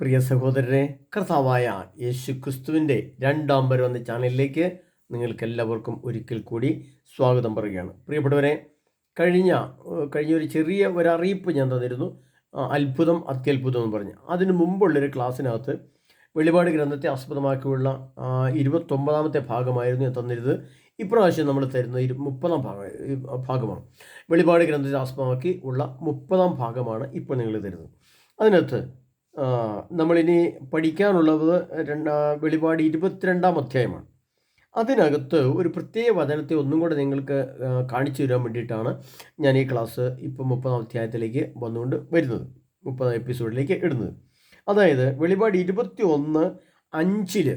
പ്രിയ സഹോദരരെ കർത്താവായ യേശു ക്രിസ്തുവിന്റെ രണ്ടാം വരം എന്ന ചാനലിലേക്ക് നിങ്ങൾക്ക് എല്ലാവർക്കും ഒരിക്കൽ കൂടി സ്വാഗതം പറയുകയാണ്. പ്രിയപ്പെട്ടവരെ കഴിഞ്ഞ കഴിഞ്ഞ ഒരു ചെറിയ ഒരു അറിയിപ്പ് ഞാൻ തന്നിരുന്നു. അത്ഭുതം അത്യത്ഭുതം എന്ന് പറഞ്ഞ്. അതിന് മുമ്പുള്ളൊരു ക്ലാസ്സിനകത്ത് വെളിപാട് ഗ്രന്ഥത്തെ ആസ്പദമാക്കിയുള്ള ഇരുപത്തൊമ്പതാമത്തെ ഭാഗമായിരുന്നു ഞാൻ തന്നിരുന്നത്. ഇപ്രാവശ്യം നമ്മൾ തരുന്ന ഇരു മുപ്പതാം ഭാഗം ഭാഗമാണ്. വെളിപാട് ഗ്രന്ഥത്തെ ആസ്പദമാക്കി ഉള്ള മുപ്പതാം ഭാഗമാണ് ഇപ്പോൾ നിങ്ങൾ തരുന്നത്. അതിനകത്ത് നമ്മളിനി പഠിക്കാനുള്ളത് രണ്ടാ വെളിപാട് ഇരുപത്തിരണ്ടാം അധ്യായമാണ്. അതിനകത്ത് ഒരു പ്രത്യേക വചനത്തെ ഒന്നും കൂടെ നിങ്ങൾക്ക് കാണിച്ചു തരാൻ വേണ്ടിയിട്ടാണ് ഞാൻ ഈ ക്ലാസ് ഇപ്പം മുപ്പതാം അധ്യായത്തിലേക്ക് വന്നുകൊണ്ട് വരുന്നത് മുപ്പതാം എപ്പിസോഡിലേക്ക് ഇടുന്നത്. അതായത് വെളിപാട് ഇരുപത്തി ഒന്ന് അഞ്ചിൽ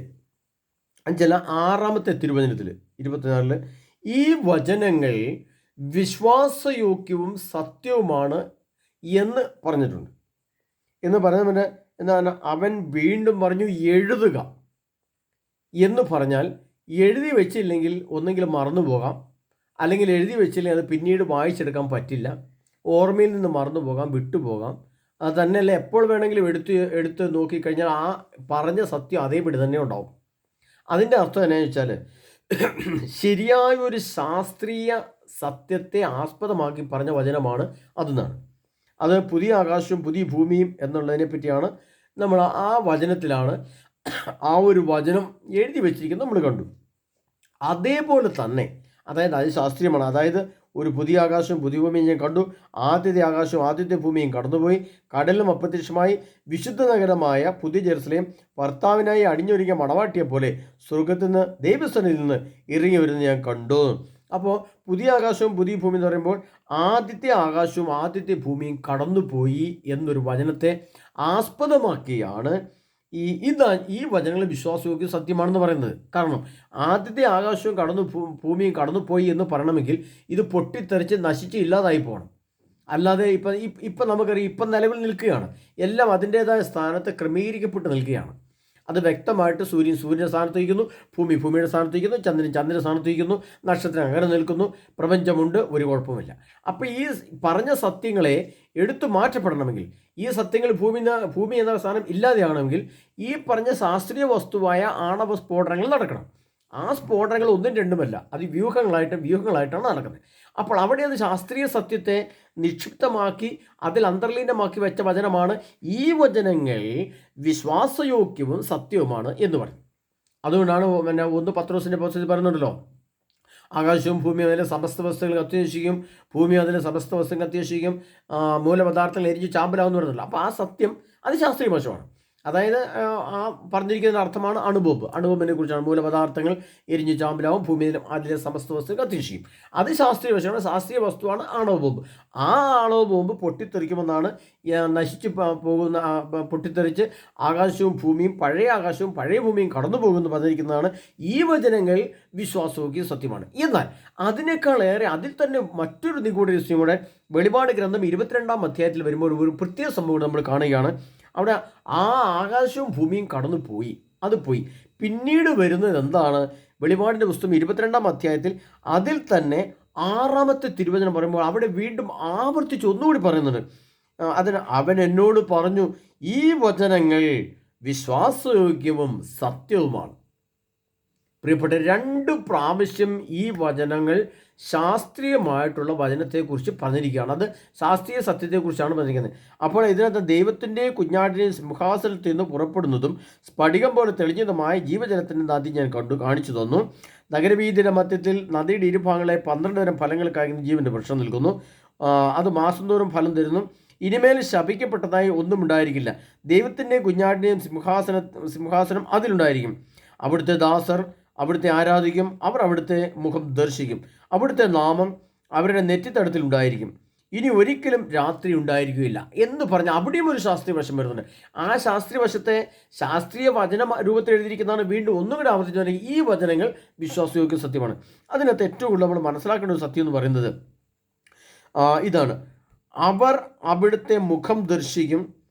അഞ്ചല്ല ആറാമത്തെ തിരുവചനത്തിൽ ഇരുപത്തിനാലിൽ ഈ വചനങ്ങൾ വിശ്വാസയോഗ്യവും സത്യവുമാണ് എന്ന് പറഞ്ഞിട്ടുണ്ട്. എന്ന് പറഞ്ഞതിന് എന്താണ് അവൻ വീണ്ടും പറഞ്ഞു എഴുതുക. എന്ന് പറഞ്ഞാൽ എഴുതി വെച്ചില്ലെങ്കിൽ ഒന്നെങ്കിൽ മറന്നു പോകാം അല്ലെങ്കിൽ എഴുതി വെച്ചില്ലെങ്കിൽ അത് പിന്നീട് വായിച്ചെടുക്കാൻ പറ്റില്ല. ഓർമ്മയിൽ നിന്ന് മറന്നു പോകാം വിട്ടുപോകാം അത് തന്നെയല്ല എപ്പോൾ വേണമെങ്കിലും എടുത്ത് എടുത്ത് നോക്കിക്കഴിഞ്ഞാൽ ആ പറഞ്ഞ സത്യം അതേപടി തന്നെ ഉണ്ടാവും. അതിന്റെ അർത്ഥം എന്നാന്ന് വെച്ചാൽ ശരിയായ ഒരു ശാസ്ത്രീയ സത്യത്തെ ആസ്പദമാക്കി പറഞ്ഞ വചനമാണ് അതെന്നാണ്. അത് പുതിയ ആകാശവും പുതിയ ഭൂമിയും എന്നുള്ളതിനെ പറ്റിയാണ് നമ്മൾ ആ വചനത്തിലാണ് ആ ഒരു വചനം എഴുതി വെച്ചിരിക്കുന്നത് നമ്മൾ കണ്ടു. അതേപോലെ തന്നെ അതായത് അത് ശാസ്ത്രീയമാണ്. അതായത് ഒരു പുതിയ ആകാശവും പുതിയ ഭൂമിയും ഞാൻ കണ്ടു. ആദ്യത്തെ ആകാശവും ആദ്യത്തെ ഭൂമിയും കടന്നുപോയി. കടലും അപ്രത്യക്ഷമായി. വിശുദ്ധ നഗരമായ പുതിയ ജെറുസലേം ഭർത്താവിനായി അടിഞ്ഞൊരുങ്ങിയ മണവാട്ടിയെ പോലെ സ്വർഗത്തിൽ നിന്ന് ദൈവസ്ഥനിൽ നിന്ന് ഇറങ്ങി വരുന്നത് ഞാൻ കണ്ടു. അപ്പോൾ പുതിയ ആകാശവും പുതിയ ഭൂമി എന്ന് പറയുമ്പോൾ ആദ്യത്തെ ആകാശവും ആദ്യത്തെ ഭൂമിയും കടന്നുപോയി എന്നൊരു വചനത്തെ ആസ്പദമാക്കിയാണ് ഈ ഇതാ ഈ വചനങ്ങൾ വിശ്വാസയോഗ്യം സത്യമാണെന്ന് പറയുന്നത്. കാരണം ആദ്യത്തെ ആകാശവും കടന്നു ഭൂമിയും കടന്നുപോയി എന്ന് പറയണമെങ്കിൽ ഇത് പൊട്ടിത്തെറിച്ച് നശിച്ച് ഇല്ലാതായി പോകണം. അല്ലാതെ ഇപ്പം ഇപ്പം നമുക്കറിയാം ഇപ്പം നിലവിൽ നിൽക്കുകയാണ്. എല്ലാം അതിന്റേതായ സ്ഥാനത്ത് ക്രമീകരിക്കപ്പെട്ട് നിൽക്കുകയാണ്. അത് വ്യക്തമായിട്ട് സൂര്യൻ സൂര്യന്റെ സ്ഥാനത്തിരിക്കുന്നു ഭൂമി ഭൂമിയുടെ സ്ഥാനത്തിരിക്കുന്നു ചന്ദ്രൻ ചന്ദ്രന്റെ സ്ഥാനത്തിരിക്കുന്നു നക്ഷത്രം അങ്ങനെ നിൽക്കുന്നു പ്രപഞ്ചമുണ്ട് ഒരു കുഴപ്പമില്ല അപ്പോൾ ഈ പറഞ്ഞ സത്യങ്ങളെ എടുത്തു മാറ്റപ്പെടണമെങ്കിൽ ഈ സത്യങ്ങൾ ഭൂമി ഭൂമി എന്ന സ്ഥാനം ഇല്ലാതെയാണെങ്കിൽ ഈ പറഞ്ഞ ശാസ്ത്രീയ വസ്തുവായ ആണവ സ്ഫോടനങ്ങൾ നടക്കണം. ആ സ്ഫോടനങ്ങൾ ഒന്നും രണ്ടുമല്ല അത് വ്യൂഹങ്ങളായിട്ട് വ്യൂഹങ്ങളായിട്ടാണ് നടക്കുന്നത്. അപ്പോൾ അവിടെ അത് ശാസ്ത്രീയ സത്യത്തെ നിക്ഷിപ്തമാക്കി അതിൽ അന്തർലീനമാക്കി വെച്ച വചനമാണ് ഈ വചനങ്ങൾ വിശ്വാസയോഗ്യവും സത്യവുമാണ് എന്ന് പറഞ്ഞു. അതുകൊണ്ടാണ് പിന്നെ ഒന്ന് പത്രോസിന്റെ പോസ്റ്റിൽ പറയുന്നുണ്ടല്ലോ ആകാശവും ഭൂമിയും അതിലെ സമസ്ത വസ്തുക്കൾ അത്യേഷിക്കും ഭൂമി അതിലെ സമസ്ത വസ്തുക്കൾ അത്യേഷിക്കും മൂലപദാർത്ഥങ്ങൾ എരിഞ്ഞ് ചാമ്പലാവെന്ന് പറയുന്നുള്ളൂ അപ്പോൾ ആ സത്യം അത് ശാസ്ത്രീയ വശമാണ് അതായത് ആ, പറഞ്ഞിരിക്കുന്ന അർത്ഥമാണ് അണുബോംബ്. അണുബോംബിനെ കുറിച്ചാണ് മൂലപദാർത്ഥങ്ങൾ എരിഞ്ഞ് ചാമ്പലാവും ഭൂമിയിലെ അതിലെ സമസ്ത വസ്തു കത്തിഷിയും അത് ശാസ്ത്രീയ വശമാണ്. ശാസ്ത്രീയ വസ്തുവാണ് ആണവ ആ ആണവ ബോംബ് പൊട്ടിത്തെറിക്കുമെന്നാണ് നശിച്ചു പോകുന്ന പൊട്ടിത്തെറിച്ച് ആകാശവും ഭൂമിയും പഴയ ആകാശവും പഴയ ഭൂമിയും കടന്നു പോകുമെന്ന് പറഞ്ഞിരിക്കുന്നതാണ് ഈ വചനങ്ങൾ വിശ്വാസവും സത്യമാണ്. എന്നാൽ അതിനേക്കാളേറെ അതിൽ തന്നെ മറ്റൊരു നിഗൂഢ രഹസ്യം കൂടെ വെളിപാട് ഗ്രന്ഥം ഇരുപത്തിരണ്ടാം അധ്യായത്തിൽ വരുമ്പോൾ ഒരു പ്രത്യേക സംഭവം നമ്മൾ കാണുകയാണ്. അവിടെ ആ ആകാശവും ഭൂമിയും കടന്നു പോയി. അത് പോയി. പിന്നീട് വരുന്നത് എന്താണ്? വെളിപാടിന്റെ പുസ്തകം ഇരുപത്തിരണ്ടാം അധ്യായത്തിൽ അതിൽ തന്നെ ആറാമത്തെ തിരുവചനം പറയുമ്പോൾ അവിടെ വീണ്ടും ആവർത്തിച്ച് ഒന്നുകൂടി പറയുന്നുണ്ട്. അതിന് അവൻ എന്നോട് പറഞ്ഞു ഈ വചനങ്ങൾ വിശ്വാസയോഗ്യവും സത്യവുമാണ്. പ്രിയപ്പെട്ട രണ്ട് പ്രാവശ്യം ഈ വചനങ്ങൾ ശാസ്ത്രീയമായിട്ടുള്ള വചനത്തെക്കുറിച്ച് പറഞ്ഞിരിക്കുകയാണ്. അത് ശാസ്ത്രീയ സത്യത്തെക്കുറിച്ചാണ് പറഞ്ഞിരിക്കുന്നത്. അപ്പോൾ ഇതിനകത്ത് ദൈവത്തിന്റെ കുഞ്ഞാടിനെ സിംഹാസനത്തിൽ നിന്ന് പുറപ്പെടുന്നതും സ്ഫടികം പോലെ തെളിഞ്ഞതുമായ ജീവജലത്തിന്റെ നദി ഞാൻ കണ്ടു കാണിച്ചു തന്നു. നഗരവീതിയുടെ മധ്യത്തിൽ നദിയുടെ ഇരുഭാഗങ്ങളെ പന്ത്രണ്ട് തരം ഫലങ്ങൾ ജീവന്റെ വൃക്ഷം നിൽക്കുന്നു. അത് മാസം തോറും ഫലം തരുന്നു. ഇനിമേൽ ശപിക്കപ്പെട്ടതായി ഒന്നും ഉണ്ടായിരിക്കില്ല. ദൈവത്തിന്റെ കുഞ്ഞാടിന്റെയും സിംഹാസന സിംഹാസനം അതിലുണ്ടായിരിക്കും. അവിടുത്തെ ദാസർ അവിടുത്തെ ആരാധിക്കും അവർ അവിടുത്തെ മുഖം ദർശിക്കും. അവിടുത്തെ നാമം അവരുടെ നെറ്റിത്തടത്തിൽ ഉണ്ടായിരിക്കും. ഇനി ഒരിക്കലും രാത്രി ഉണ്ടായിരിക്കുകയില്ല എന്ന് പറഞ്ഞ് അവിടെയും ഒരു ശാസ്ത്രീയ വശം വരുന്നുണ്ട്. ആ ശാസ്ത്രീയ വശത്തെ ശാസ്ത്രീയ വചന രൂപത്തിൽ എഴുതിയിരിക്കുന്നതാണ്. വീണ്ടും ഒന്നും കൂടെ ആവർത്തിച്ചു ഈ വചനങ്ങൾ വിശ്വാസയോഗ്യ സത്യമാണ്. അതിനകത്ത് ഏറ്റവും കൂടുതൽ നമ്മൾ മനസ്സിലാക്കേണ്ട ഒരു സത്യം എന്ന് പറയുന്നത് ഇതാണ്. അവർ അവിടുത്തെ മുഖം ദർശിക്കും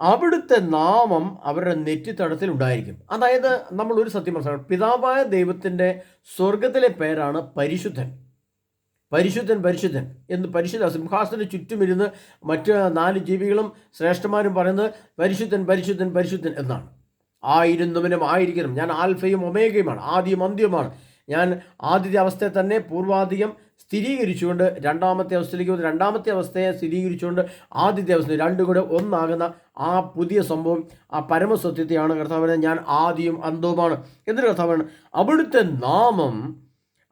അവിടുത്തെ നാമം അവരുടെ നെറ്റിത്തടത്തിൽ ഉണ്ടായിരിക്കും അതായത് നമ്മൾ ഒരു സത്യം മനസ്സിലാക്കണം പിതാവായ ദൈവത്തിന്റെ സ്വർഗത്തിലെ പേരാണ് പരിശുദ്ധൻ. പരിശുദ്ധൻ പരിശുദ്ധൻ എന്ന് പരിശുദ്ധ സിംഹാസനത്തിന് ചുറ്റുമിരുന്ന് മറ്റ് നാല് ജീവികളും ശ്രേഷ്ഠന്മാരും പറയുന്നത് പരിശുദ്ധൻ പരിശുദ്ധൻ പരിശുദ്ധൻ എന്നാണ്. ആയിരുന്നവനും ആയിരിക്കണം. ഞാൻ ആൽഫയും ഒമേഗയുമാണ്. ആദ്യം അന്ത്യമാണ്. ഞാൻ ആദ്യത്തെ അവസ്ഥയെ തന്നെ പൂർവാധികം സ്ഥിരീകരിച്ചുകൊണ്ട് രണ്ടാമത്തെ അവസ്ഥയിലേക്ക് രണ്ടാമത്തെ അവസ്ഥയെ സ്ഥിരീകരിച്ചുകൊണ്ട് ആദ്യത്തെ അവസ്ഥ രണ്ടും കൂടെ ഒന്നാകുന്ന ആ പുതിയ സംഭവം ആ പരമസത്യത്തെയാണ് കർത്താവിനെ ഞാൻ ആദ്യം അന്തവുമാണ്. എന്തൊരു കർത്താവാണ്? അവിടുത്തെ നാമം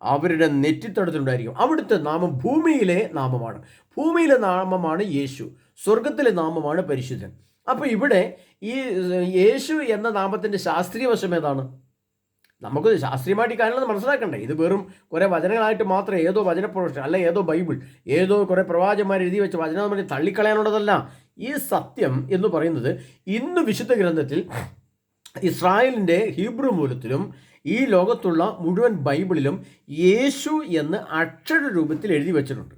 അവരുടെ നെറ്റിത്തടത്തിലുണ്ടായിരിക്കും. അവിടുത്തെ നാമം ഭൂമിയിലെ നാമമാണ്. ഭൂമിയിലെ നാമമാണ് യേശു. സ്വർഗത്തിലെ നാമമാണ് പരിശുദ്ധൻ. അപ്പോൾ ഇവിടെ ഈ യേശു എന്ന നാമത്തിന്റെ ശാസ്ത്രീയ വശം ഏതാണ്? നമുക്ക് ശാസ്ത്രീയമായിട്ട് കാര്യങ്ങൾ മനസ്സിലാക്കണ്ടേ. ഇത് വെറും കുറേ വചനങ്ങളായിട്ട് മാത്രം ഏതോ വചന പ്രൊഫഷൻ അല്ല ഏതോ ബൈബിൾ ഏതോ കുറേ പ്രവാചകന്മാർ എഴുതി വെച്ച വചനം തള്ളിക്കളയാനുള്ളതല്ല. ഈ സത്യം എന്ന് പറയുന്നത് ഇന്ന് വിശുദ്ധ ഗ്രന്ഥത്തിൽ ഇസ്രായേലിന്റെ ഹീബ്രു മൂലത്തിലും ഈ ലോകത്തുള്ള മുഴുവൻ ബൈബിളിലും യേശു എന്ന് അക്ഷര രൂപത്തിൽ എഴുതി വെച്ചിട്ടുണ്ട്.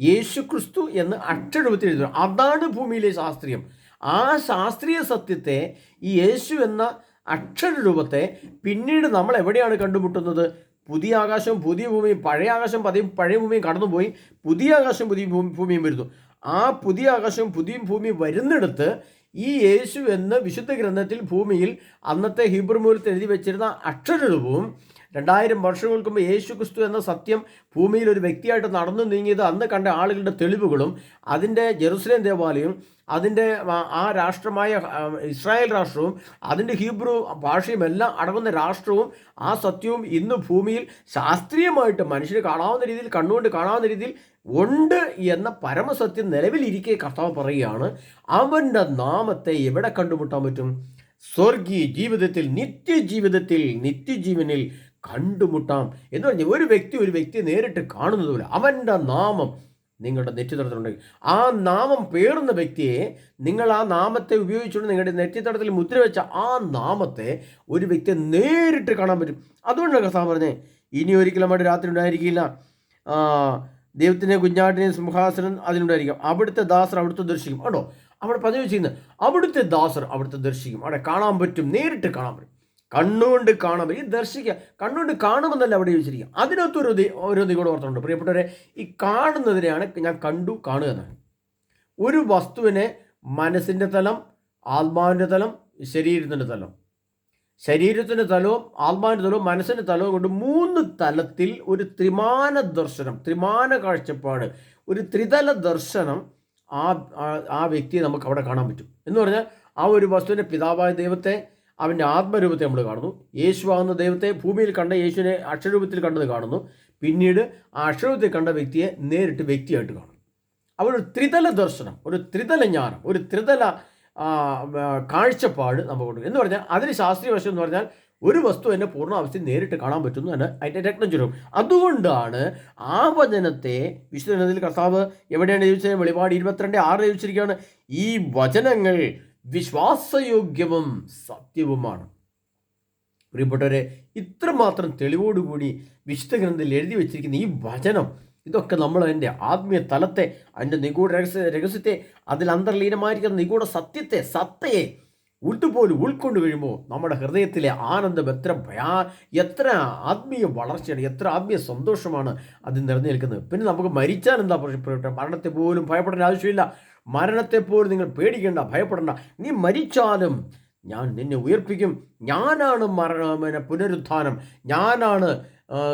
യേശു ക്രിസ്തു എന്ന് അക്ഷര രൂപത്തിൽ എഴുതി അതാണ് ഭൂമിയിലെ ശാസ്ത്രീയം. ആ ശാസ്ത്രീയ സത്യത്തെ ഈ യേശു എന്ന അക്ഷര രൂപത്തെ പിന്നീട് നമ്മൾ എവിടെയാണ് കണ്ടുമുട്ടുന്നത്? പുതിയ ആകാശവും പുതിയ ഭൂമിയും പഴയ ആകാശം പതിയും പഴയ ഭൂമിയും കടന്നുപോയി പുതിയ ആകാശം പുതിയ ഭൂമിയും വരുന്നു. ആ പുതിയ ആകാശവും പുതിയ ഭൂമിയും വരുന്നിടത്ത് ഈ യേശു എന്ന് വിശുദ്ധ ഗ്രന്ഥത്തിൽ ഭൂമിയിൽ അന്നത്തെ ഹിബ്രു മൂലത്തിൽ എഴുതി വെച്ചിരുന്ന അക്ഷരരൂപവും രണ്ടായിരം വർഷങ്ങൾക്ക് മുമ്പ് യേശു ക്രിസ്തു എന്ന സത്യം ഭൂമിയിൽ ഒരു വ്യക്തിയായിട്ട് നടന്നു നീങ്ങിയത് അന്ന് കണ്ട ആളുകളുടെ തെളിവുകളും അതിന്റെ ജെറുസലേം ദേവാലയം അതിന്റെ ആ- രാഷ്ട്രമായ ഇസ്രായേൽ രാഷ്ട്രവും അതിന്റെ ഹീബ്രു ഭാഷയും എല്ലാം അടങ്ങുന്ന രാഷ്ട്രവും ആ സത്യവും ഇന്ന് ഭൂമിയിൽ ശാസ്ത്രീയമായിട്ട് മനുഷ്യന് കാണാവുന്ന രീതിയിൽ കണ്ണുകൊണ്ട് കാണാവുന്ന രീതിയിൽ ഉണ്ട് എന്ന പരമസത്യം നിലവിലിരിക്കെ കർത്താവ് പറയുകയാണ്. അവന്റെ നാമത്തെ എവിടെ കണ്ടുമുട്ടാൻ പറ്റും? സ്വർഗീയ ജീവിതത്തിൽ നിത്യജീവിതത്തിൽ നിത്യജീവനിൽ കണ്ടുമുട്ടാം എന്ന് പറഞ്ഞാൽ ഒരു വ്യക്തി ഒരു വ്യക്തിയെ നേരിട്ട് കാണുന്നതുപോലെ അവന്റെ നാമം നിങ്ങളുടെ നെറ്റിത്തടത്തിലുണ്ടെങ്കിൽ ആ നാമം പേറുന്ന വ്യക്തിയെ നിങ്ങൾ ആ നാമത്തെ ഉപയോഗിച്ചുകൊണ്ട് നിങ്ങളുടെ നെറ്റിത്തടത്തിൽ മുദ്ര വെച്ച ആ നാമത്തെ ഒരു വ്യക്തിയെ നേരിട്ട് കാണാൻ പറ്റും. അതുകൊണ്ടാണ് കഥ പറഞ്ഞേ ഇനി ഒരിക്കലും അവിടെ രാത്രി ഉണ്ടായിരിക്കില്ല. ദൈവത്തിന്റെ കുഞ്ഞാട്ടിനെ സിംഹാസനം അതിനുണ്ടായിരിക്കും അവിടുത്തെ ദാസർ അവിടുത്തെ ദർശിക്കും. കേട്ടോ അവിടെ പതിവ് ചെയ്യുന്നത് അവിടുത്തെ ദാസർ അവിടുത്തെ ദർശിക്കും. അവിടെ കാണാൻ പറ്റും നേരിട്ട് കാണാൻ പറ്റും. കണ്ണുകൊണ്ട് കാണുമ്പോൾ ഈ ദർശിക്കുക. കണ്ണുകൊണ്ട് കാണുമെന്നല്ല അവിടെ ചോദിച്ചിരിക്കുക. അതിനകത്തൊരു ഒരു ഒരു ഓർത്തുണ്ട്. പ്രിയപ്പെട്ടവരെ ഈ കാണുന്നതിനെയാണ് ഞാൻ കണ്ടു കാണുക എന്നാണ്. ഒരു വസ്തുവിനെ മനസ്സിന്റെ തലം ആത്മാവിന്റെ തലം ശരീരത്തിന്റെ തലം. ശരീരത്തിന്റെ തലവും ആത്മാവിന്റെ തലവും മനസ്സിന്റെ തലവും കൊണ്ട് മൂന്ന് തലത്തിൽ ഒരു ത്രിമാന ദർശനം ത്രിമാന കാഴ്ചപ്പാട് ഒരു ത്രിതല ദർശനം ആ- ആ വ്യക്തിയെ നമുക്ക് അവിടെ കാണാൻ പറ്റും. എന്ന് പറഞ്ഞാൽ ആ ഒരു വസ്തുവിന്റെ പിതാവായ ദൈവത്തെ അവന്റെ ആത്മരൂപത്തെ നമ്മൾ കാണുന്നു. യേശുവാകുന്ന ദൈവത്തെ ഭൂമിയിൽ കണ്ട യേശുവിനെ അക്ഷരൂപത്തിൽ കണ്ടത് കാണുന്നു. പിന്നീട് ആ അക്ഷരൂപത്തിൽ കണ്ട വ്യക്തിയെ നേരിട്ട് വ്യക്തിയായിട്ട് കാണുന്നു. അവർ ഒരു ത്രിതല ദർശനം ഒരു ത്രിതല ജ്ഞാനം ഒരു ത്രിതല കാഴ്ചപ്പാട് നമുക്കുണ്ട് എന്ന് പറഞ്ഞാൽ അതിന് ശാസ്ത്രീയ വശം എന്ന് പറഞ്ഞാൽ ഒരു വസ്തു എന്നെ പൂർണാവസ്ഥയിൽ നേരിട്ട് കാണാൻ പറ്റുന്നു എന്ന് അതിന്റെ രത്നം ചുരുക്കും അതുകൊണ്ടാണ് ആ വചനത്തെ വിശുദ്ധത്തിൽ കർത്താവ് എവിടെയാണ് ചോദിച്ചത്? വെളിപാട് ഇരുപത്തിരണ്ട് ആറ് ചോദിച്ചിരിക്കുകയാണ്. ഈ വചനങ്ങൾ വിശ്വാസയോഗ്യവും സത്യവുമാണ്. പ്രിയപ്പെട്ടവരെ ഇത്രമാത്രം തെളിവോടുകൂടി വിശുദ്ധ ഗ്രന്ഥത്തിൽ എഴുതി വെച്ചിരിക്കുന്ന ഈ വചനം ഇതൊക്കെ നമ്മൾ അതിന്റെ ആത്മീയ തലത്തെ അതിന്റെ നിഗൂഢ രഹസ്യ രഹസ്യത്തെ അതിൽ അന്തർലീനമായിരിക്കുന്ന നിഗൂഢ സത്യത്തെ സത്തയെ ഉൾട്ടുപോലും ഉൾക്കൊണ്ടു കഴിയുമ്പോൾ നമ്മുടെ ഹൃദയത്തിലെ ആനന്ദം എത്ര ഭയാ എത്ര ആത്മീയ വളർച്ചയാണ് എത്ര ആത്മീയ സന്തോഷമാണ് അത് നിറഞ്ഞു നിൽക്കുന്നത് പിന്നെ നമുക്ക് മരിച്ചാൽ എന്താ പ്രശ്നപ്പെട്ട മരണത്തെ പോലും ഭയപ്പെടേണ്ട ആവശ്യമില്ല. മരണത്തെ പോലും നിങ്ങൾ പേടിക്കേണ്ട ഭയപ്പെടണ്ട. നീ മരിച്ചാലും ഞാൻ നിന്നെ ഉയർപ്പിക്കും. ഞാനാണ് മരണ പുനരുത്ഥാനം. ഞാനാണ്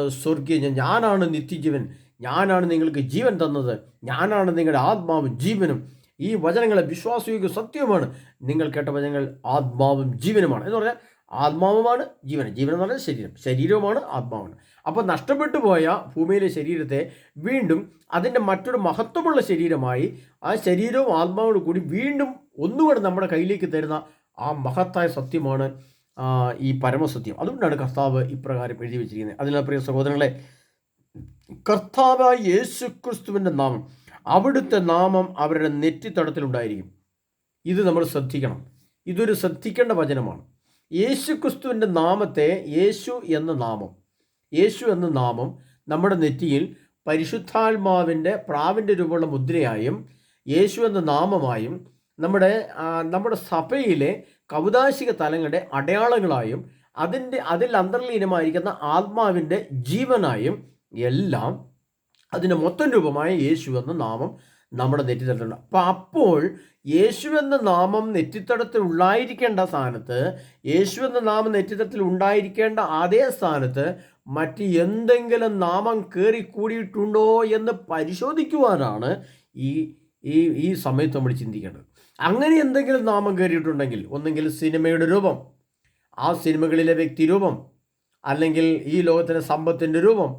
സ്വർഗീയ ഞാനാണ് നിത്യജീവൻ. ഞാനാണ് നിങ്ങൾക്ക് ജീവൻ തന്നത്. ഞാനാണ് നിങ്ങളുടെ ആത്മാവും ജീവനും. ഈ വചനങ്ങളെ വിശ്വാസയോഗ്യ സത്യവുമാണ്. നിങ്ങൾ കേട്ട വചനങ്ങൾ ആത്മാവും ജീവനുമാണ്. എന്ന് പറഞ്ഞാൽ ആത്മാവുമാണ് ജീവൻ ജീവൻ എന്ന് പറഞ്ഞാൽ ശരീരം. ശരീരവുമാണ് ആത്മാവാണ്. അപ്പോൾ നഷ്ടപ്പെട്ടു പോയ ഭൂമിയിലെ ശരീരത്തെ വീണ്ടും അതിന്റെ മറ്റൊരു മഹത്വമുള്ള ശരീരമായി ആ ശരീരവും ആത്മാവോട് കൂടി വീണ്ടും ഒന്നുകൂടെ നമ്മുടെ കയ്യിലേക്ക് തരുന്ന ആ മഹത്തായ സത്യമാണ് ഈ പരമസത്യം. അതുകൊണ്ടാണ് കർത്താവ് ഇപ്രകാരം എഴുതി വെച്ചിരിക്കുന്നത്. അതിനാൽ പ്രിയ സഹോദരങ്ങളെ കർത്താവായ യേശു ക്രിസ്തുവിന്റെ നാമം അവിടുത്തെ നാമം അവരുടെ നെറ്റിത്തടത്തിലുണ്ടായിരിക്കും. ഇത് നമ്മൾ ശ്രദ്ധിക്കണം. ഇതൊരു ശ്രദ്ധിക്കേണ്ട വചനമാണ്. യേശു ക്രിസ്തുവിന്റെ നാമത്തെ യേശു എന്ന നാമം. യേശു എന്ന നാമം നമ്മുടെ നെറ്റിയിൽ പരിശുദ്ധാത്മാവിന്റെ പ്രാവിന്റെ രൂപമുള്ള മുദ്രയായും യേശു എന്ന നാമമായും നമ്മുടെ നമ്മുടെ സഭയിലെ കൗതാശിക തലങ്ങളുടെ അടയാളങ്ങളായും അതിന്റെ അതിൽ അന്തർലീനമായിരിക്കുന്ന ആത്മാവിന്റെ ജീവനായും എല്ലാം അതിന്റെ മൊത്തം രൂപമായ യേശു എന്ന നാമം നമ്മുടെ നെറ്റിത്തടത്തിലുണ്ട് അപ്പോൾ അപ്പോൾ യേശു എന്ന നാമം നെറ്റിത്തടത്തിൽ ഉണ്ടായിരിക്കേണ്ട സ്ഥാനത്ത് യേശു എന്ന നാമം നെറ്റിത്തടത്തിൽ ഉണ്ടായിരിക്കേണ്ട അതേ സ്ഥാനത്ത് മറ്റ് എന്തെങ്കിലും നാമം കയറി കൂടിയിട്ടുണ്ടോ എന്ന് പരിശോധിക്കുവാനാണ് ഈ ഈ ഈ സമയത്ത് നമ്മൾ ചിന്തിക്കേണ്ടത്. അങ്ങനെ എന്തെങ്കിലും നാമം കയറിയിട്ടുണ്ടെങ്കിൽ ഒന്നെങ്കിൽ സിനിമയുടെ രൂപം ആ സിനിമകളിലെ വ്യക്തിരൂപം അല്ലെങ്കിൽ ഈ ലോകത്തിലെ സമ്പത്തിന്റെ രൂപം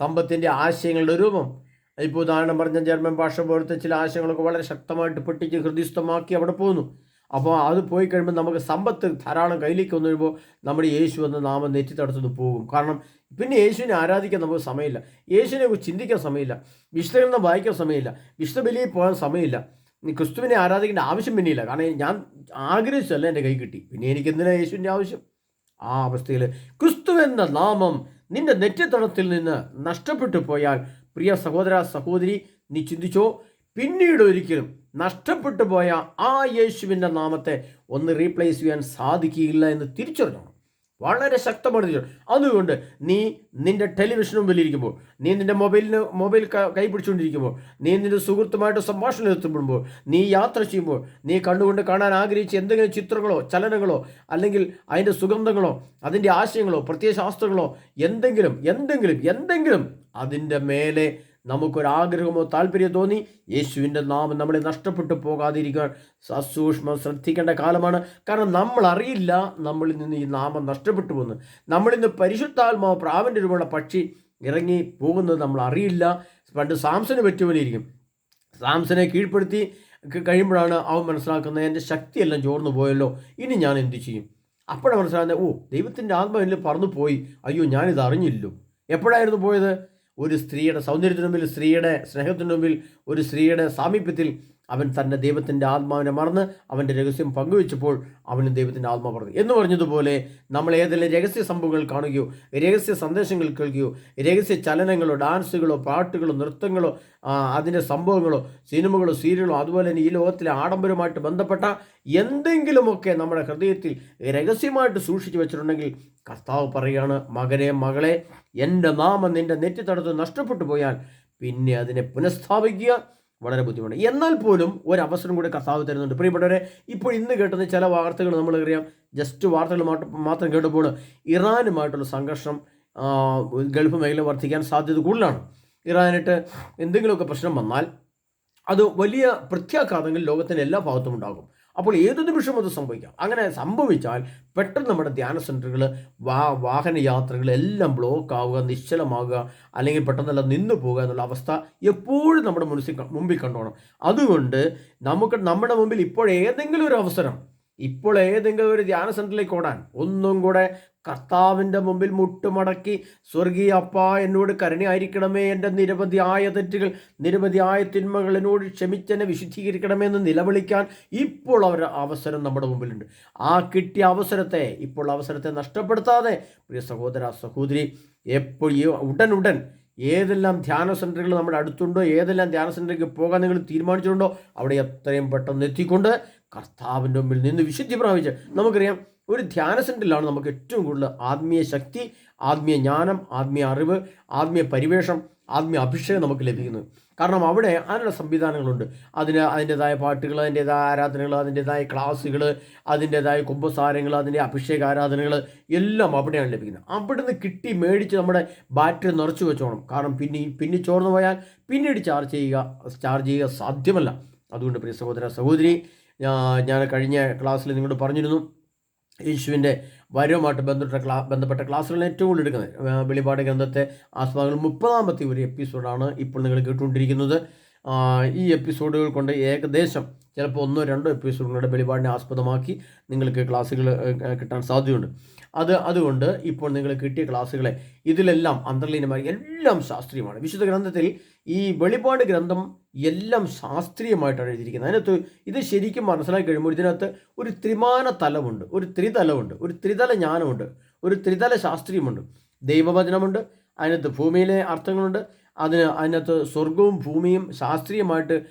സമ്പത്തിന്റെ ആശയങ്ങളുടെ രൂപം ഇപ്പോൾ ഉദാഹരണം പറഞ്ഞ ജർമ്മൻ ഭാഷ പോലത്തെ ചില ആശയങ്ങളൊക്കെ വളരെ ശക്തമായിട്ട് പൊട്ടിച്ച് ഹൃദയസ്ഥമാക്കി അവിടെ പോകുന്നു അപ്പോൾ അത് പോയി കഴിയുമ്പോൾ നമുക്ക് സമ്പത്ത് ധാരാളം കയ്യിലേക്ക് വന്നു കഴിയുമ്പോൾ നമ്മുടെ യേശു എന്ന നാമം നെറ്റി തടത്തുനിന്ന് പോകും. കാരണം പിന്നെ യേശുവിനെ ആരാധിക്കാൻ നമുക്ക് സമയമില്ല. യേശുവിനെ ചിന്തിക്കാൻ സമയമില്ല. വിശുദ്ധഗ്രന്ഥം വായിക്കാൻ സമയമില്ല. വിശുദ്ധ ബലിയിൽ പോകാൻ സമയമില്ല. ക്രിസ്തുവിനെ ആരാധിക്കേണ്ട ആവശ്യം പിന്നെയില്ല. കാരണം ഞാൻ ആഗ്രഹിച്ചല്ല എന്റെ കൈ കിട്ടി. പിന്നെ എനിക്ക് എന്തിനാണ് യേശുവിന്റെ ആവശ്യം? ആ അവസ്ഥയിൽ ക്രിസ്തു എന്ന നാമം നിന്റെ നെറ്റിത്തടത്തിൽ നിന്ന് നഷ്ടപ്പെട്ടു പോയാൽ പ്രിയ സഹോദര സഹോദരി നീ ചിന്തിച്ചോ? പിന്നീട് ഒരിക്കലും നഷ്ടപ്പെട്ടു പോയ ആ യേശുവിന്റെ നാമത്തെ ഒന്ന് റീപ്ലേസ് ചെയ്യാൻ സാധിക്കുകയില്ല എന്ന് തിരിച്ചറിഞ്ഞു വളരെ ശക്തമാണ് അതുകൊണ്ട് നീ നിന്റെ ടെലിവിഷൻ മുമ്പിൽ ഇരിക്കുമ്പോൾ നീ നിന്റെ മൊബൈലിന് മൊബൈൽ ക- കൈ പിടിച്ചുകൊണ്ടിരിക്കുമ്പോൾ നീ നിന്റെ സുഹൃത്തുമായിട്ട് സംഭാഷണം എത്തുമ്പോൾ നീ യാത്ര ചെയ്യുമ്പോൾ നീ കണ്ടുകൊണ്ട് കാണാൻ ആഗ്രഹിച്ച എന്തെങ്കിലും ചിത്രങ്ങളോ ചലനങ്ങളോ അല്ലെങ്കിൽ അതിന്റെ സുഗന്ധങ്ങളോ അതിന്റെ ആശയങ്ങളോ പ്രത്യയശാസ്ത്രങ്ങളോ എന്തെങ്കിലും എന്തെങ്കിലും എന്തെങ്കിലും അതിന്റെ മേലെ നമുക്കൊരാഗ്രഹമോ താല്പര്യം തോന്നി യേശുവിന്റെ നാമം നമ്മളെ നഷ്ടപ്പെട്ടു പോകാതിരിക്കാൻ സസൂക്ഷ്മം ശ്രദ്ധിക്കേണ്ട കാലമാണ്. കാരണം നമ്മൾ അറിയില്ല നമ്മളിൽ നിന്ന് ഈ നാമം നഷ്ടപ്പെട്ടു പോകുന്നു നമ്മളിൽ നിന്ന് പരിശുദ്ധാത്മാവ് പ്രാവിന്റെ രൂപമുള്ള പക്ഷി ഇറങ്ങി പോകുന്നത് നമ്മൾ അറിയില്ല. പണ്ട് സാംസന് പറ്റുപോലെയിരിക്കും സാംസനെ കീഴ്പ്പെടുത്തി കഴിയുമ്പോഴാണ് അവൻ മനസ്സിലാക്കുന്നത് എന്റെ ശക്തിയെല്ലാം ചോർന്നു പോയല്ലോ. ഇനി ഞാൻ എന്തു ചെയ്യും? അപ്പോഴാണ് മനസ്സിലാകുന്നത് ഓ ദൈവത്തിന്റെ ആത്മാവിൽ പറന്നു പോയി അയ്യോ ഞാനിത് അറിഞ്ഞില്ലോ എപ്പോഴായിരുന്നു പോയത്? ഒരു സ്ത്രീയുടെ സൗന്ദര്യത്തിനു മുമ്പിൽ സ്ത്രീയുടെ സ്നേഹത്തിനു മുമ്പിൽ ഒരു സ്ത്രീയുടെ സാമീപ്യത്തിൽ അവൻ തന്റെ ദൈവത്തിന്റെ ആത്മാവിനെ മറന്ന് അവന്റെ രഹസ്യം പങ്കുവെച്ചപ്പോൾ അവന് ദൈവത്തിന്റെ ആത്മ പറഞ്ഞു എന്ന് പറഞ്ഞതുപോലെ നമ്മൾ ഏതെല്ലാം രഹസ്യ സംഭവങ്ങൾ കാണുകയോ രഹസ്യ സന്ദേശങ്ങൾ കേൾക്കുകയോ രഹസ്യ ചലനങ്ങളോ ഡാൻസുകളോ പാട്ടുകളോ നൃത്തങ്ങളോ അതിന്റെ സംഭവങ്ങളോ സിനിമകളോ സീരിയലോ അതുപോലെ തന്നെ ഈ ലോകത്തിലെ ആഡംബരമായിട്ട് ബന്ധപ്പെട്ട എന്തെങ്കിലുമൊക്കെ നമ്മുടെ ഹൃദയത്തിൽ രഹസ്യമായിട്ട് സൂക്ഷിച്ചു വെച്ചിട്ടുണ്ടെങ്കിൽ കർത്താവ് പറയുകയാണ് മകനെ മകളെ എന്റെ നാമം നിന്റെ നെറ്റിത്തടത്ത് നഷ്ടപ്പെട്ടു പോയാൽ പിന്നെ അതിനെ പുനഃസ്ഥാപിക്കുക വളരെ ബുദ്ധിമുട്ട്. എന്നാൽ പോലും ഒരു അവസരം കൂടി കസാവ് തരുന്നുണ്ട്. പ്രിയപ്പെട്ടവരെ ഇപ്പോൾ ഇന്ന് കേട്ടുന്ന ചില വാർത്തകൾ നമ്മൾ അറിയാം ജസ്റ്റ് വാർത്തകൾ മാത്രം കേട്ടപ്പോൾ ഇറാനുമായിട്ടുള്ള സംഘർഷം ഗൾഫ് മേഖല വർദ്ധിക്കാൻ സാധ്യത കൂടുതലാണ്. ഇറാനായിട്ട് എന്തെങ്കിലുമൊക്കെ പ്രശ്നം വന്നാൽ അത് വലിയ പ്രത്യാഘാതങ്ങൾ ലോകത്തിന്റെ എല്ലാ ഭാഗത്തും ഉണ്ടാകും. അപ്പോൾ ഏത് നിമിഷം അത് സംഭവിക്കാം. അങ്ങനെ സംഭവിച്ചാൽ പെട്ടെന്ന് നമ്മുടെ ധ്യാന സെന്ററുകൾ വാ വാഹന യാത്രകൾ എല്ലാം ബ്ലോക്ക് ആവുക നിശ്ചലമാകുക അല്ലെങ്കിൽ പെട്ടെന്നെല്ലാം നിന്നു പോകുക എന്നുള്ള അവസ്ഥ എപ്പോഴും നമ്മുടെ മുൻസിൽ മുമ്പിൽ കണ്ടോണം. അതുകൊണ്ട് നമുക്ക് നമ്മുടെ മുമ്പിൽ ഇപ്പോൾ ഏതെങ്കിലും ഒരു അവസരം ഇപ്പോൾ ഏതെങ്കിലും ഒരു ധ്യാന സെന്ററിലേക്ക് ഓടാൻ ഒന്നും കൂടെ കർത്താവിന്റെ മുമ്പിൽ മുട്ടുമടക്കി സ്വർഗീയ അപ്പ എന്നോട് കരുണയായിരിക്കണമേ എന്റെ നിരവധി ആയ തെറ്റുകൾ നിരവധി ആയ തിന്മകൾ എന്നോട് ക്ഷമിച്ചെന്നെ വിശുദ്ധീകരിക്കണമേ എന്ന് നിലവിളിക്കാൻ ഇപ്പോൾ അവർ അവസരം നമ്മുടെ മുമ്പിലുണ്ട്. ആ കിട്ടിയ അവസരത്തെ ഇപ്പോൾ അവസരത്തെ നഷ്ടപ്പെടുത്താതെ പ്രിയ സഹോദര സഹോദരി എപ്പോഴും ഉടൻ ഉടൻ ഏതെല്ലാം ധ്യാന സെന്ററുകൾ നമ്മുടെ അടുത്തുണ്ടോ ഏതെല്ലാം ധ്യാന സെന്ററിലേക്ക് പോകാൻ നിങ്ങൾ തീരുമാനിച്ചിട്ടുണ്ടോ അവിടെ എത്രയും പെട്ടെന്ന് എത്തിക്കൊണ്ട് കർത്താവിന്റെ മുമ്പിൽ നിന്ന് വിശുദ്ധി പ്രാപിച്ച് നമുക്കറിയാം ഒരു ധ്യാന സെന്ററിലാണ് നമുക്ക് ഏറ്റവും കൂടുതൽ ആത്മീയ ശക്തി ആത്മീയ ജ്ഞാനം ആത്മീയ അറിവ് ആത്മീയ പരിവേഷം ആത്മീയ അഭിഷേകം നമുക്ക് ലഭിക്കുന്നത് കാരണം അവിടെ അതിനുള്ള സംവിധാനങ്ങളുണ്ട്. അതിന് അതിന്റെതായ പാട്ടുകൾ അതിന്റെതായ ആരാധനകൾ അതിന്റെതായ ക്ലാസ്സുകൾ അതിന്റെതായ കുംഭസാരങ്ങൾ അതിന്റെ അഭിഷേക ആരാധനകൾ എല്ലാം അവിടെയാണ് ലഭിക്കുന്നത്. അവിടുന്ന് കിട്ടി മേടിച്ച് നമ്മുടെ ബാറ്ററി നിറച്ചു വെച്ചോണം. കാരണം പിന്നെ പിന്നെ ചോർന്നു പോയാൽ പിന്നീട് ചാർജ് ചെയ്യുക ചാർജ് ചെയ്യുക സാധ്യമല്ല. അതുകൊണ്ട് പ്രിയ സഹോദര സഹോദരി ഞാൻ കഴിഞ്ഞ ക്ലാസ്സിൽ നിങ്ങളോട് പറഞ്ഞിരുന്നു യേശുവിന്റെ വരവുമായിട്ട് ബന്ധപ്പെട്ട ക്ലാ ബന്ധപ്പെട്ട ക്ലാസ്സുകളിൽ ഏറ്റവും കൂടുതൽ എടുക്കുന്നത്. വെളിപാട് ഗ്രന്ഥത്തെ ആസ്വാദങ്ങൾ മുപ്പതാമത്തെ ഒരു എപ്പിസോഡാണ് ഇപ്പോൾ നിങ്ങൾ കേട്ടുകൊണ്ടിരിക്കുന്നത്. ഈ എപ്പിസോഡുകൾ കൊണ്ട് ഏകദേശം ചിലപ്പോൾ ഒന്നോ രണ്ടോ എപ്പിസോഡുകളുടെ വെളിപാടിനെ ആസ്പദമാക്കി നിങ്ങൾക്ക് ക്ലാസ്സുകൾ കിട്ടാൻ സാധ്യതയുണ്ട്. അത് അതുകൊണ്ട് ഇപ്പോൾ നിങ്ങൾ കിട്ടിയ ക്ലാസ്സുകളെ ഇതിലെല്ലാം അന്തർലീനമായി എല്ലാം ശാസ്ത്രീയമാണ്. വിശുദ്ധ ഗ്രന്ഥത്തിൽ ഈ വെളിപാട് ഗ്രന്ഥം എല്ലാം ശാസ്ത്രീയമായിട്ടാണ് എഴുതിയിരിക്കുന്നത്. അതിനകത്ത് ഇത് ശരിക്കും മനസ്സിലാക്കി കഴിയുമ്പോൾ ഇതിനകത്ത് ഒരു ത്രിമാന തലമുണ്ട്. ഒരു ത്രിതലമുണ്ട്. ഒരു ത്രിതല ജ്ഞാനമുണ്ട്. ഒരു ത്രിതല ശാസ്ത്രീയമുണ്ട്. ദൈവവചനമുണ്ട്. അതിനകത്ത് ഭൂമിയിലെ അർത്ഥങ്ങളുണ്ട്. അതിന് അതിനകത്ത് സ്വർഗവും ഭൂമിയും ശാസ്ത്രീയമായിട്ട്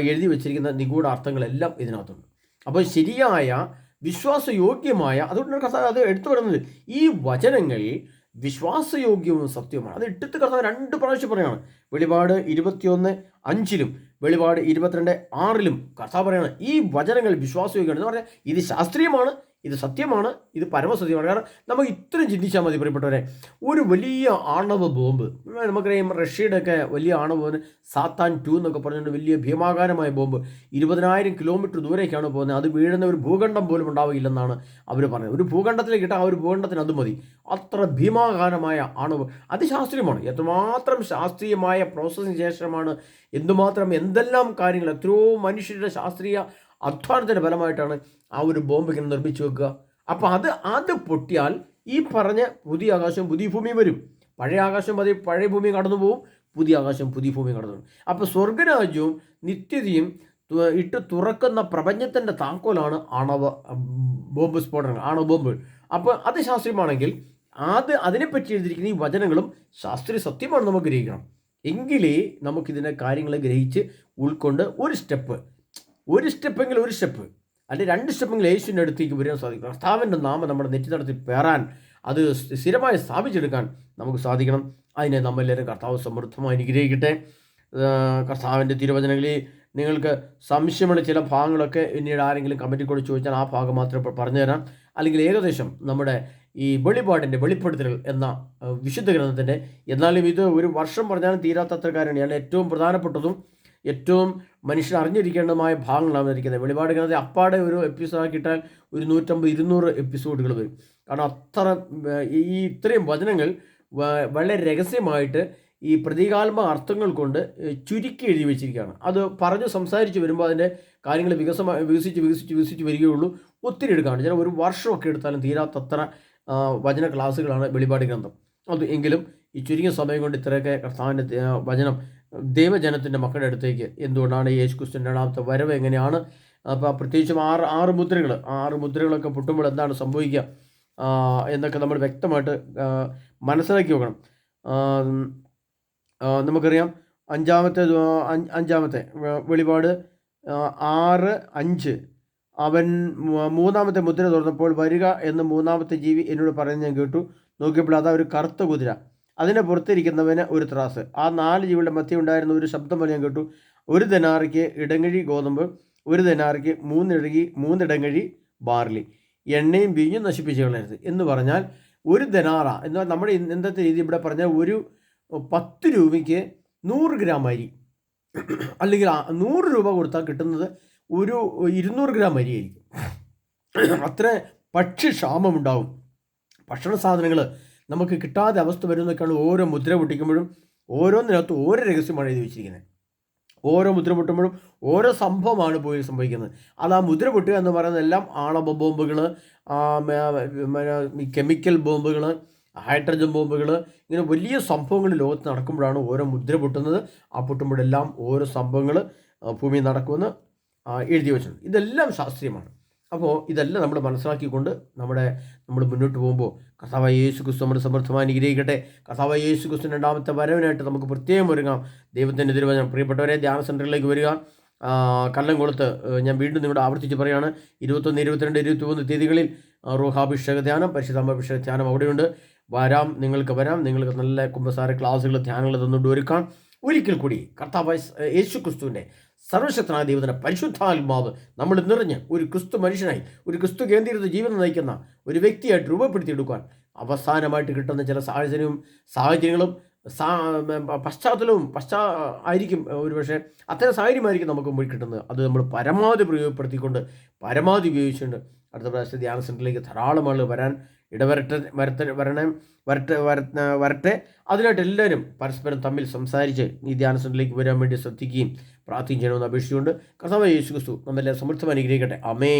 എഴുതി വച്ചിരിക്കുന്ന നിഗൂഢ അർത്ഥങ്ങളെല്ലാം ഇതിനകത്തുണ്ട്. അപ്പോൾ ശരിയായ വിശ്വാസയോഗ്യമായ അതുകൊണ്ടാണ് കർത്താവ് അത് എടുത്തു പറയുന്നത്. ഈ വചനങ്ങൾ വിശ്വാസയോഗ്യവും സത്യവുമാണ്. അത് ഇട്ടിട്ട് കർത്താവ് രണ്ട് പ്രാവശ്യം പറയാണ്. വെളിപാട് ഇരുപത്തിയൊന്ന് അഞ്ചിലും വെളിപാട് ഇരുപത്തിരണ്ട് ആറിലും കർത്താവ് പറയാണ്. ഈ വചനങ്ങൾ വിശ്വാസയോഗ്യമാണ്. എന്ന് പറഞ്ഞാൽ ഇത് ശാസ്ത്രീയമാണ് ഇത് സത്യമാണ് ഇത് പരമസത്യമാണ്. കാരണം നമുക്ക് ഇത്രയും ചിന്തിച്ചാൽ മതി പ്രിയപ്പെട്ടവരെ. ഒരു വലിയ ആണവ ബോംബ് നമുക്കറിയാം റഷ്യയുടെ ഒക്കെ വലിയ ആണവ ബോംബ് സാത്താൻ ടു എന്നൊക്കെ പറഞ്ഞുകൊണ്ട് വലിയ ഭീമാകാരമായ ബോംബ്. ഇരുപതിനായിരം കിലോമീറ്റർ ദൂരേക്കാണ് പോകുന്നത്. അത് വീഴുന്ന ഒരു ഭൂഖണ്ഡം പോലും ഉണ്ടാവില്ലെന്നാണ് അവർ പറഞ്ഞത് ഒരു ഭൂഖണ്ഡത്തിലേക്ക് ഇട്ടാൽ ആ ഒരു ഭൂഖണ്ഡത്തിന് അത് മതി. അത്ര ഭീമാകാരമായ ആണവ. അത് ശാസ്ത്രീയമാണ് എത്രമാത്രം ശാസ്ത്രീയമായ പ്രോസസ്സിന് ശേഷമാണ് എന്തുമാത്രം എന്തെല്ലാം കാര്യങ്ങൾ എത്രയോ മനുഷ്യരുടെ ശാസ്ത്രീയ അധ്വാനത്തിന്റെ ഫലമായിട്ടാണ് ആ ഒരു ബോംബ് ഇങ്ങനെ നിർമ്മിച്ചു വെക്കുക. അപ്പോൾ അത് അത് പൊട്ടിയാൽ ഈ പറഞ്ഞ പുതിയ ആകാശം പുതിയ ഭൂമി വരും. പഴയ ആകാശം പതി പഴയ ഭൂമി കടന്നു പോകും പുതിയ ആകാശം പുതിയ ഭൂമി കടന്നു പോകും അപ്പോൾ സ്വർഗരാജ്യവും നിത്യതയും ഇട്ട് തുറക്കുന്ന പ്രപഞ്ചത്തിന്റെ താക്കോലാണ് ആണവ ബോംബ് സ്ഫോടനങ്ങൾ ആണവ ബോംബ് അപ്പോൾ അത് ശാസ്ത്രീയമാണെങ്കിൽ അത് അതിനെപ്പറ്റി എഴുതിയിരിക്കുന്ന ഈ വചനങ്ങളും ശാസ്ത്രീയ സത്യമാണ് നമുക്ക് ഗ്രഹിക്കണം. എങ്കിലേ നമുക്കിതിനെ കാര്യങ്ങളെ ഗ്രഹിച്ച് ഉൾക്കൊണ്ട് ഒരു സ്റ്റെപ്പ് ഒരു സ്റ്റെപ്പെങ്കിൽ ഒരു സ്റ്റെപ്പ് അല്ലെങ്കിൽ രണ്ട് സ്റ്റെപ്പെങ്കിൽ യേശുവിന്റെ അടുത്തേക്ക് വരാൻ സാധിക്കും. കർത്താവിന്റെ നാമം നമ്മുടെ നെറ്റി നടത്തി പേറാൻ അത് സ്ഥിരമായി സ്ഥാപിച്ചെടുക്കാൻ നമുക്ക് സാധിക്കണം. അതിനെ നമ്മളെല്ലാവരും കർത്താവ് സമൃദ്ധമായി അനുഗ്രഹിക്കട്ടെ. കർത്താവിന്റെ തിരുവചനങ്ങളിൽ നിങ്ങൾക്ക് സംശയമുള്ള ചില ഭാഗങ്ങളൊക്കെ പിന്നീട് ആരെങ്കിലും കമ്മിറ്റി കൂടി ചോദിച്ചാൽ ആ ഭാഗം മാത്രം ഇപ്പോൾ പറഞ്ഞു തരാം അല്ലെങ്കിൽ ഏകദേശം നമ്മുടെ ഈ വെളിപാടിന്റെ വെളിപ്പെടുത്തലുകൾ എന്ന വിശുദ്ധ ഗ്രന്ഥത്തിന്റെ എന്നാലും ഇത് ഒരു വർഷം പറഞ്ഞാലും തീരാത്തത്ര കാര്യമാണ്. ഞാൻ ഏറ്റവും പ്രധാനപ്പെട്ടതും ഏറ്റവും മനുഷ്യൻ അറിഞ്ഞിരിക്കേണ്ടതുമായ ഭാഗങ്ങളാണ് ഇരിക്കുന്നത് വെളിപാട് ഗ്രന്ഥത്തെ അപ്പാടെ ഒരു എപ്പിസോഡ് ആക്കിയിട്ടാൽ ഒരു നൂറ്റമ്പത് ഇരുന്നൂറ് എപ്പിസോഡുകൾ വരും. കാരണം അത്ര ഈ ഇത്രയും വചനങ്ങൾ വളരെ രഹസ്യമായിട്ട് ഈ പ്രതീകാത്മക അർത്ഥങ്ങൾ കൊണ്ട് ചുരുക്കി എഴുതി വെച്ചിരിക്കുകയാണ്. അത് പറഞ്ഞ് സംസാരിച്ച് വരുമ്പോൾ അതിന്റെ കാര്യങ്ങൾ വികസമ വികസിച്ച് വികസിച്ച് വികസിച്ച് വരികയുള്ളൂ. ഒത്തിരി എടുക്കാണ് ചില ഒരു വർഷമൊക്കെ എടുത്താലും തീരാത്തത്ര വചന ക്ലാസ്സുകളാണ് വെളിപാട് ഗ്രന്ഥം. അത് എങ്കിലും ഈ ചുരുങ്ങിയ സമയം കൊണ്ട് ഇത്രയൊക്കെ കർത്താവിന്റെ വചനം ദൈവജനത്തിന്റെ മക്കളുടെ അടുത്തേക്ക് എന്തുകൊണ്ടാണ് യേശു ക്രിസ്തുവിന്റെ രണ്ടാമത്തെ വരവ് എങ്ങനെയാണ്? അപ്പോൾ പ്രത്യേകിച്ചും ആറ് ആറ് മുദ്രകൾ ആറ് മുദ്രകളൊക്കെ പൊട്ടുമ്പോൾ എന്താണ് സംഭവിക്കുക? എന്നൊക്കെ നമ്മൾ വ്യക്തമായിട്ട് മനസ്സിലാക്കി വെക്കണം. നമുക്കറിയാം അഞ്ചാമത്തെ അഞ്ചാമത്തെ വെളിപാട് ആറ് അഞ്ച്. അവൻ മൂന്നാമത്തെ മുദ്ര തുറന്നപ്പോൾ വരിക എന്ന് മൂന്നാമത്തെ ജീവി എന്നോട് പറയുന്നത് ഞാൻ കേട്ടു. നോക്കിയപ്പോൾ അതാ ഒരു കറുത്ത കുതിര. അതിനെ പുറത്തിരിക്കുന്നവന് ഒരു ത്രാസ്. ആ നാല് ജീവികളുടെ മധ്യ ഉണ്ടായിരുന്ന ഒരു ശബ്ദം പോലെ ഞാൻ കേട്ടു. ഒരു ദിനാറിക്ക് ഇടങ്ങഴി ഗോതമ്പ് ഒരു ദിനാറിക്ക് മൂന്നിടങ്ങി മൂന്നിടങ്ങഴി ബാർലി. എണ്ണയും ബീഞ്ഞും നശിപ്പിച്ച് കളയരുത് എന്ന് പറഞ്ഞാൽ ഒരു ദനാറ പറഞ്ഞാൽ നമ്മുടെ ഇന്നത്തെ രീതി ഇവിടെ പറഞ്ഞാൽ ഒരു പത്ത് രൂപയ്ക്ക് നൂറ് ഗ്രാം അരി. അല്ലെങ്കിൽ നൂറ് രൂപ കൊടുത്താൽ കിട്ടുന്നത് ഒരു ഇരുന്നൂറ് ഗ്രാം അരി ആയിരിക്കും. അത്ര ഭക്ഷ്യക്ഷാമമുണ്ടാവും ഭക്ഷണ സാധനങ്ങൾ നമുക്ക് കിട്ടാതെ അവസ്ഥ വരുന്നൊക്കെയാണ് ഓരോ മുദ്ര പൊട്ടിക്കുമ്പോഴും ഓരോന്നിനകത്ത് ഓരോ രഹസ്യമാണ് എഴുതി വെച്ചിരിക്കുന്നത്. ഓരോ മുദ്ര പൊട്ടുമ്പോഴും ഓരോ സംഭവമാണ് പോയി സംഭവിക്കുന്നത്. അത് ആ മുദ്ര പൊട്ടുക എന്ന് പറയുന്നതെല്ലാം ആണവ ബോംബുകൾ കെമിക്കൽ ബോംബുകൾ ഹൈഡ്രജൻ ബോംബുകൾ ഇങ്ങനെ വലിയ സംഭവങ്ങൾ ലോകത്ത് നടക്കുമ്പോഴാണ് ഓരോ മുദ്ര പൊട്ടുന്നത്. ആ പൊട്ടുമ്പോഴെല്ലാം ഓരോ സംഭവങ്ങൾ ഭൂമിയിൽ നടക്കുമെന്ന് എഴുതി വെച്ചിട്ടുണ്ട്. ഇതെല്ലാം ശാസ്ത്രീയമാണ്. അപ്പോൾ ഇതെല്ലാം നമ്മൾ മനസ്സിലാക്കിക്കൊണ്ട് നമ്മുടെ നമ്മൾ മുന്നോട്ട് പോകുമ്പോൾ കസാവ യേശു ക്രിസ്തു നമ്മുടെ സമൃദ്ധമായി അനുഗ്രഹിക്കട്ടെ. കസാവ യേശു ക്രിസ്തു രണ്ടാമത്തെ വരവിനായിട്ട് നമുക്ക് പ്രത്യേകം ഒരുങ്ങാം. ദൈവത്തിന്റെ തിരുവചനം. പ്രിയപ്പെട്ടവരെ ധ്യാന സെന്ററിലേക്ക് വരിക. കല്ലം കൊളുത്ത് ഞാൻ വീണ്ടും നിങ്ങളുടെ ആവർത്തിച്ച് പറയുകയാണ്. ഇരുപത്തൊന്ന് ഇരുപത്തിരണ്ട് ഇരുപത്തിമൂന്ന് തീയതികളിൽ ആ, റൂഹാഭിഷേക ധ്യാനം പരിശുദ്ധാഭിഷേക ധ്യാനം അവിടെയുണ്ട്. വരാം നിങ്ങൾക്ക് വരാം. നിങ്ങൾക്ക് നല്ല കുമ്പസാര ക്ലാസ്സുകൾ ധ്യാനങ്ങൾ തന്നുകൊണ്ട് ഒരുക്കാം. ഒരിക്കൽ കൂടി കർത്താവ് യേശു ക്രിസ്തുവിന്റെ സർവശക്തനായ ദൈവത്തിന്റെ പരിശുദ്ധാത്മാവ് നമ്മൾ നിറഞ്ഞ് ഒരു ക്രിസ്തു മനുഷ്യനായി ഒരു ക്രിസ്തു കേന്ദ്രീകൃത ജീവിതം നയിക്കുന്ന ഒരു വ്യക്തിയായിട്ട് രൂപപ്പെടുത്തിയെടുക്കാൻ അവസാനമായിട്ട് കിട്ടുന്ന ചില സാഹചര്യവും സാഹചര്യങ്ങളും പശ്ചാത്തലവും പശ്ചാ ആയിരിക്കും ഒരുപക്ഷെ അത്തരം സാഹചര്യമായിരിക്കും നമുക്ക് മുമ്പിൽ കിട്ടുന്നത്. അത് നമ്മൾ പരമാവധി പ്രയോജനപ്പെടുത്തിക്കൊണ്ട് പരമാവധി ഉപയോഗിച്ചുകൊണ്ട് അടുത്ത പ്രാവശ്യം ധ്യാന സെന്ററിലേക്ക് ധാരാളം ആളുകൾ വരാൻ ഇടവരട്ടെ വരട്ടെ വരണേ വരട്ടെ വര വരട്ടെ. അതിനായിട്ട് എല്ലാവരും പരസ്പരം തമ്മിൽ സംസാരിച്ച് ഈ ധ്യാന വരാൻ വേണ്ടി ശ്രദ്ധിക്കുകയും പ്രാർത്ഥിക്കുകയും ചെയ്യണമെന്ന് അപേക്ഷിച്ചുകൊണ്ട് കർത്താവ് യേശു ക്രിസ്തു നമ്മളെ സമൃദ്ധം അനുഗ്രഹിക്കട്ടെ. അമേ